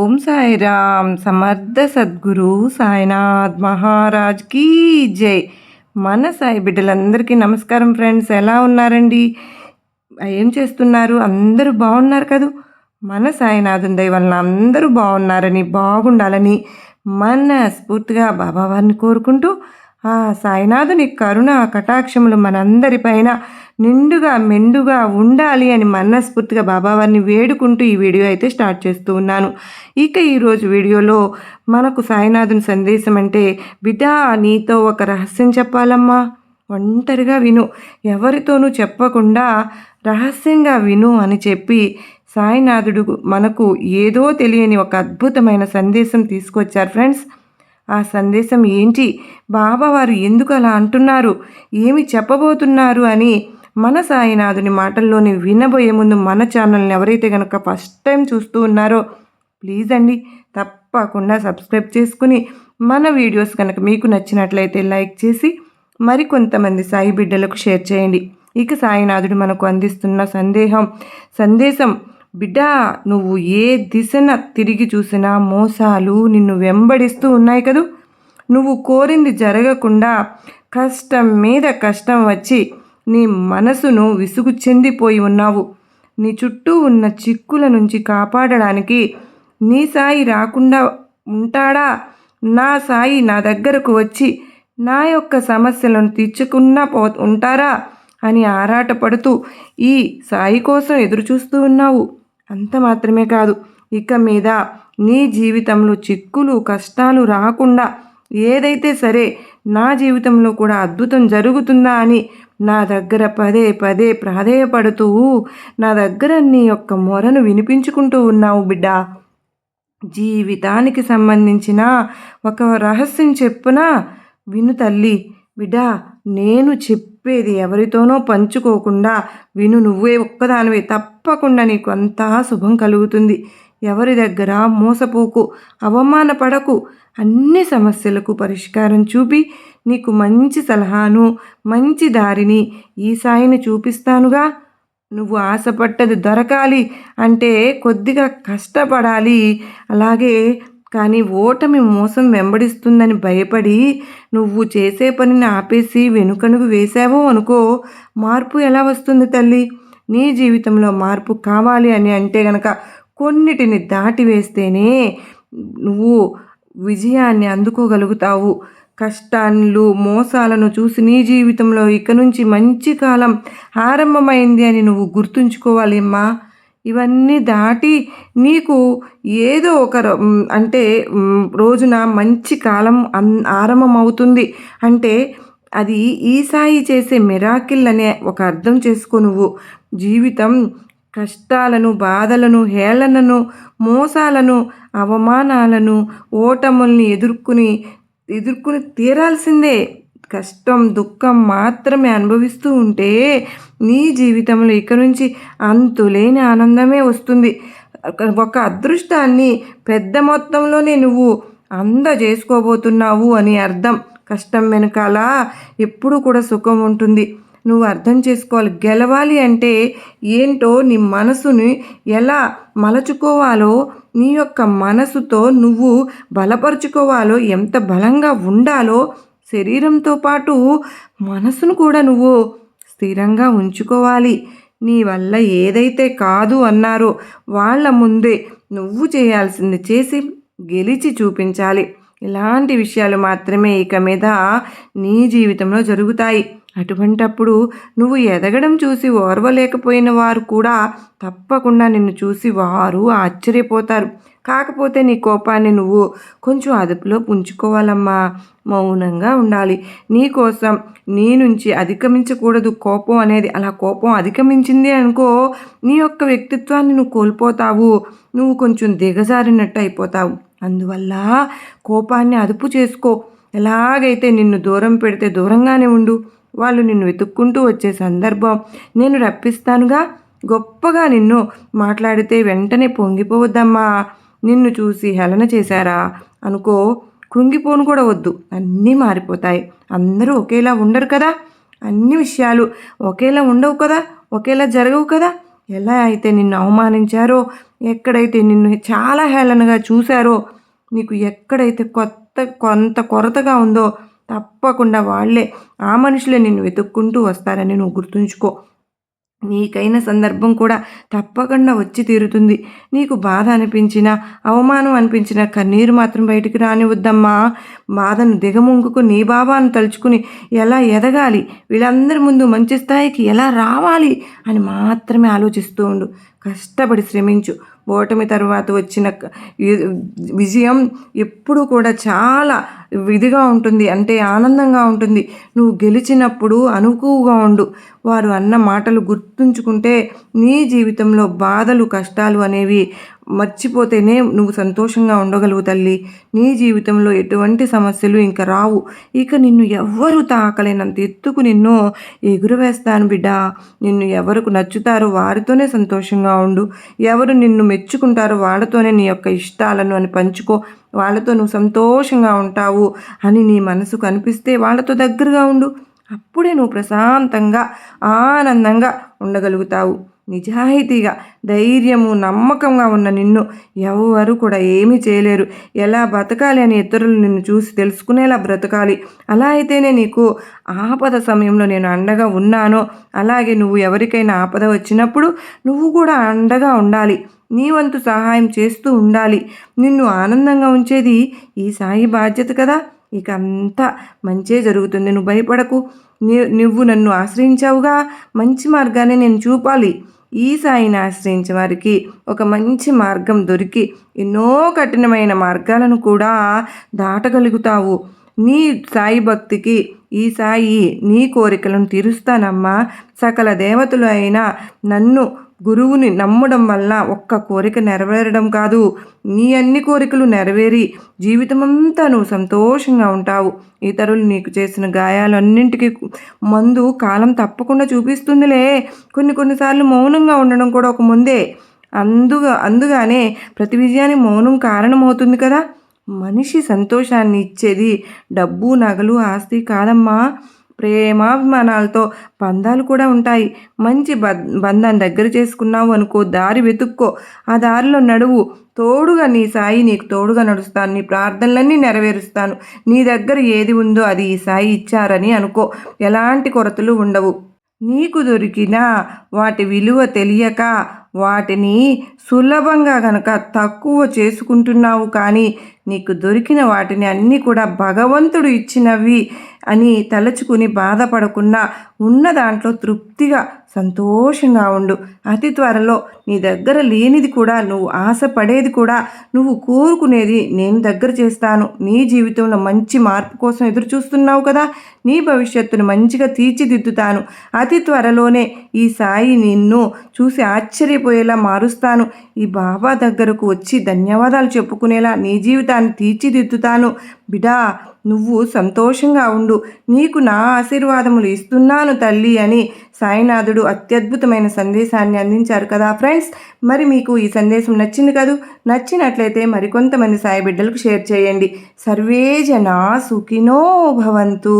ఓం సాయిరామ్ సమర్థ సద్గురు సాయినాథ్ మహారాజ్ కీ జై. మన సాయి బిడ్డలందరికీ నమస్కారం ఫ్రెండ్స్ ఎలా ఉన్నారండి? ఏం చేస్తున్నారు? అందరూ బాగున్నారు కదూ? మన సాయినాథం దయ వలన అందరూ బాగున్నారని బాగుండాలని మనస్ఫూర్తిగా బాబావారిని కోరుకుంటూ ఆ సాయినాథుని కరుణ కటాక్షములు మనందరిపైన నిండుగా మెండుగా ఉండాలి అని మనస్ఫూర్తిగా బాబావారిని వేడుకుంటూ ఈ వీడియో అయితే స్టార్ట్ చేస్తూ ఉన్నాను. ఇక ఈరోజు వీడియోలో మనకు సాయినాథుని సందేశం అంటే బిడ్డ నీతో ఒక రహస్యం చెప్పాలమ్మా. ఒంటరిగా విను. ఎవరితోనూ చెప్పకుండా రహస్యంగా విను అని చెప్పి సాయినాథుడు మనకు ఏదో తెలియని ఒక అద్భుతమైన సందేశం తీసుకొచ్చారు ఫ్రెండ్స్. ఆ సందేశం ఏంటి? బాబావారు ఎందుకు అలా అంటున్నారు? ఏమి చెప్పబోతున్నారు అని మన సాయినాథుని మాటల్లోని వినబోయే ముందు మన ఛానల్ని ఎవరైతే కనుక ఫస్ట్ టైం చూస్తూ ఉన్నారో ప్లీజ్ అండి తప్పకుండా సబ్స్క్రైబ్ చేసుకుని మన వీడియోస్ కనుక మీకు నచ్చినట్లయితే లైక్ చేసి మరికొంతమంది సాయి బిడ్డలకు షేర్ చేయండి. ఇక సాయినాథుడు మనకు అందిస్తున్న సందేహం సందేశం బిడ్డ నువ్వు ఏ దిశన తిరిగి చూసినా మోసాలు నిన్ను వెంబడిస్తూ ఉన్నాయి కదూ? నువ్వు కోరింది జరగకుండా కష్టం మీద కష్టం వచ్చి నీ మనసును విసుగు చెందిపోయి ఉన్నావు. నీ చుట్టూ ఉన్న చిక్కుల నుంచి కాపాడడానికి నీ సాయి రాకుండా ఉంటాడా? నా సాయి నా దగ్గరకు వచ్చి నా యొక్క సమస్యలను తీర్చుకున్నా పో ఉంటారా? అని ఆరాటపడుతూ ఈ సాయి కోసం ఎదురుచూస్తూ ఉన్నావు. అంత మాత్రమే కాదు. ఇక మీద నీ జీవితంలో చిక్కులు కష్టాలు రాకుండా ఏదైతే సరే నా జీవితంలో కూడా అద్భుతం జరుగుతుందా అని నా దగ్గర పదే పదే ప్రాధేయపడుతూ నా దగ్గర నీ యొక్క మొరను వినిపించుకుంటూ ఉన్నావు బిడ్డ. జీవితానికి సంబంధించిన ఒక రహస్యం చెప్పున? విను తల్లి. బిడ్డ నేను చెప్పేది ఎవరితోనో పంచుకోకుండా విను నువ్వే ఒక్కదానివే. తప్పకుండా నీకు అంతా శుభం కలుగుతుంది. ఎవరి దగ్గర మోసపోకు అవమానపడకు అన్ని సమస్యలకు పరిష్కారం చూపి నీకు మంచి సలహాను మంచి దారిని ఈ సాయిని చూపిస్తానుగా. నువ్వు ఆశపట్టది దొరకాలి అంటే కొద్దిగా కష్టపడాలి. అలాగే కానీ ఓటమి మోసం వెంబడిస్తుందని భయపడి నువ్వు చేసే పనిని ఆపేసి వెనుకనుగు వేశావో అనుకో మార్పు ఎలా వస్తుంది తల్లి? నీ జీవితంలో మార్పు కావాలి అని అంటే గనక కొన్నిటిని దాటి వేస్తేనే నువ్వు విజయాన్ని అందుకోగలుగుతావు. కష్టాలు మోసాలను చూసి నీ జీవితంలో ఇక నుంచి మంచి కాలం ఆరంభమైంది అని నువ్వు గుర్తుంచుకోవాలి అమ్మా. ఇవన్నీ దాటి నీకు ఏదో ఒక అంటే రోజున మంచి కాలం ఆరంభమవుతుంది. అంటే అది ఈసాయి చేసే మిరాకిల్ అనే ఒక అర్థం చేసుకో నువ్వు. జీవితం కష్టాలను బాధలను హేళనను మోసాలను అవమానాలను ఓటముల్ని ఎదుర్కొని ఎదుర్కొని తీరాల్సిందే. కష్టం దుఃఖం మాత్రమే అనుభవిస్తూ ఉంటే నీ జీవితంలో ఇక నుంచి అంతులేని ఆనందమే వస్తుంది. ఒక అదృష్టాన్ని పెద్ద మొత్తంలోనే నువ్వు అందజేసుకోబోతున్నావు అని అర్థం. కష్టం వెనకాల ఎప్పుడు కూడా సుఖం ఉంటుంది. నువ్వు అర్థం చేసుకోవాలి. గెలవాలి అంటే ఏంటో నీ మనసుని ఎలా మలచుకోవాలో నీ యొక్క మనసుతో నువ్వు బలపరుచుకోవాలో ఎంత బలంగా ఉండాలో శరీరంతో పాటు మనసును కూడా నువ్వు స్థిరంగా ఉంచుకోవాలి. నీ వల్ల ఏదైతే కాదు అన్నారో వాళ్ళ ముందే నువ్వు చేయాల్సింది చేసి గెలిచి చూపించాలి. ఇలాంటి విషయాలు మాత్రమే ఇక మీద నీ జీవితంలో జరుగుతాయి. అటువంటప్పుడు నువ్వు ఎదగడం చూసి ఓర్వలేకపోయిన వారు కూడా తప్పకుండా నిన్ను చూసి వారు ఆశ్చర్యపోతారు. కాకపోతే నీ కోపాన్ని నువ్వు కొంచెం అదుపులో పుంజుకోవాలమ్మా. మౌనంగా ఉండాలి. నీకోసం నీ నుంచి అధిగమించకూడదు. కోపం అనేది అలా కోపం అధిగమించింది అనుకో నీ యొక్క వ్యక్తిత్వాన్ని నువ్వు కోల్పోతావు. నువ్వు కొంచెం దిగజారినట్టు అయిపోతావు. అందువల్ల కోపాన్ని అదుపు చేసుకో. ఎలాగైతే నిన్ను దూరం పెడితే దూరంగానే ఉండు. వాళ్ళు నిన్ను వెతుక్కుంటూ వచ్చే సందర్భం నేను రప్పిస్తానుగా. గొప్పగా నిన్ను మాట్లాడితే వెంటనే పొంగిపోవద్దమ్మా. నిన్ను చూసి హేళన చేశారా? అనుకో కృంగిపోను కూడా వద్దు. అన్నీ మారిపోతాయి. అందరూ ఒకేలా ఉండరు కదా? అన్ని విషయాలు ఒకేలా ఉండవు కదా? ఒకేలా జరగవు కదా? ఎలా అయితే నిన్ను అవమానించారో ఎక్కడైతే నిన్ను చాలా హేళనగా చూశారో నీకు ఎక్కడైతే కొత్త కొంత కొరతగా ఉందో తప్పకుండా వాళ్ళే ఆ మనుషులే నిన్ను వెతుక్కుంటూ వస్తారని నువ్వు గుర్తుంచుకో. నీకైన సందర్భం కూడా తప్పకుండా వచ్చి తీరుతుంది. నీకు బాధ అనిపించినా అవమానం అనిపించినా కన్నీరు మాత్రం బయటికి రానివద్దమ్మా బాధను దిగముంగుకు నీ బాబాను తలుచుకుని ఎలా ఎదగాలి? వీళ్ళందరి ముందు మంచి స్థాయికి ఎలా రావాలి అని మాత్రమే ఆలోచిస్తూ ఉండు. కష్టపడి శ్రమించు. ఓటమి తర్వాత వచ్చిన విజయం ఎప్పుడు కూడా చాలా ఇదిగా ఉంటుంది. అంటే ఆనందంగా ఉంటుంది. నువ్వు గెలిచినప్పుడు అనుకువగా ఉండు. వారు అన్న మాటలు గుర్తుంచుకుంటే నీ జీవితంలో బాధలు కష్టాలు అనేవి మర్చిపోతేనే నువ్వు సంతోషంగా ఉండగలుగు తల్లి. నీ జీవితంలో ఎటువంటి సమస్యలు ఇంకా రావు. ఇక నిన్ను ఎవ్వరూ తాకలేనంత ఎత్తుకు నిన్ను ఎగురవేస్తాను బిడ్డ. నిన్ను ఎవరికి నచ్చుతారో వారితోనే సంతోషంగా ఉండు. ఎవరు నిన్ను మెచ్చుకుంటారో వాళ్ళతోనే నీ యొక్క ఇష్టాలను అని పంచుకో. వాళ్ళతో నువ్వు సంతోషంగా ఉంటావు అని నీ మనసుకు అనిపిస్తే వాళ్ళతో దగ్గరగా ఉండు. అప్పుడే నువ్వు ప్రశాంతంగా ఆనందంగా ఉండగలుగుతావు. నిజాయితీగా ధైర్యము నమ్మకంగా ఉన్న నిన్ను ఎవరు కూడా ఏమీ చేయలేరు. ఎలా బ్రతకాలి అని ఇతరులు నిన్ను చూసి తెలుసుకునేలా బ్రతకాలి. అలా అయితేనే నీకు ఆపద సమయంలో నేను అండగా ఉన్నానో. అలాగే నువ్వు ఎవరికైనా ఆపద వచ్చినప్పుడు నువ్వు కూడా అండగా ఉండాలి. నీ వంతు సహాయం చేస్తూ ఉండాలి. నిన్ను ఆనందంగా ఉంచేది ఈ సాయి బాధ్యత కదా. ఇక అంతా మంచే జరుగుతుంది. నువ్వు భయపడకు. నీ నువ్వు నన్ను ఆశ్రయించావుగా. మంచి మార్గాన్ని నేను చూపాలి. ఈ సాయిని ఆశ్రయించే వారికి ఒక మంచి మార్గం దొరికి ఎన్నో కఠినమైన మార్గాలను కూడా దాటగలుగుతావు. నీ సాయి భక్తికి ఈ సాయి నీ కోరికలను తీరుస్తానమ్మా. సకల దేవతలు అయినా నన్ను గురువుని నమ్మడం వల్ల ఒక్క కోరిక నెరవేరడం కాదు. నీ అన్ని కోరికలు నెరవేరి జీవితమంతా నువ్వు సంతోషంగా ఉంటావు. ఇతరులు నీకు చేసిన గాయాలన్నింటికి మందు కాలం తప్పకుండా చూపిస్తుందిలే. కొన్ని కొన్నిసార్లు మౌనంగా ఉండడం కూడా ఒక ముందే. అందుగా అందుగానే ప్రతి విజయానికి మౌనం కారణమవుతుంది కదా. మనిషి సంతోషాన్ని ఇచ్చేది డబ్బు నగలు ఆస్తి కాదమ్మా. ప్రేమాభిమానాలతో బంధాలు కూడా ఉంటాయి. మంచి బ- బంధాన్ని దగ్గర చేసుకున్నావు అనుకో దారి వెతుక్కో. ఆ దారిలో నడువు. తోడుగా నీ సాయి నీకు తోడుగా నడుస్తాను. నీ ప్రార్థనలన్నీ నెరవేరుస్తాను. నీ దగ్గర ఏది ఉందో అది ఈ సాయి ఇచ్చారని అనుకో. ఎలాంటి కొరతలు ఉండవు. నీకు దొరికిన వాటి విలువ తెలియక వాటిని సులభంగా కనుక తక్కువ చేసుకుంటున్నావు కానీ నీకు దొరికిన వాటిని అన్నీ కూడా భగవంతుడు ఇచ్చినవి. అని తలుచుకుని బాధపడకుండా ఉన్న దాంట్లో తృప్తిగా సంతోషంగా ఉండు. అతి త్వరలో నీ దగ్గర లేనిది కూడా నువ్వు ఆశపడేది కూడా నువ్వు కోరుకునేది నేను దగ్గర చేస్తాను. నీ జీవితంలో మంచి మార్పు కోసం ఎదురు చూస్తున్నావు కదా. నీ భవిష్యత్తును మంచిగా తీర్చిదిద్దుతాను. అతి త్వరలోనే ఈ సాయి నిన్ను చూసి ఆశ్చర్యపోయేలా మారుస్తాను. ఈ బాబా దగ్గరకు వచ్చి ధన్యవాదాలు చెప్పుకునేలా నీ జీవితాన్ని తీర్చిదిద్దుతాను. బిడా నువ్వు సంతోషంగా ఉండు. నీకు నా ఆశీర్వాదములు ఇస్తున్నాను తల్లి అని సాయినాథుడు అత్యద్భుతమైన సందేశాన్ని అందించారు కదా ఫ్రెండ్స్ మరి మీకు ఈ సందేశం నచ్చింది కదూ? నచ్చినట్లయితే మరికొంతమంది సాయి బిడ్డలకు షేర్ చేయండి. సర్వే జనా సుఖినో భవంతు.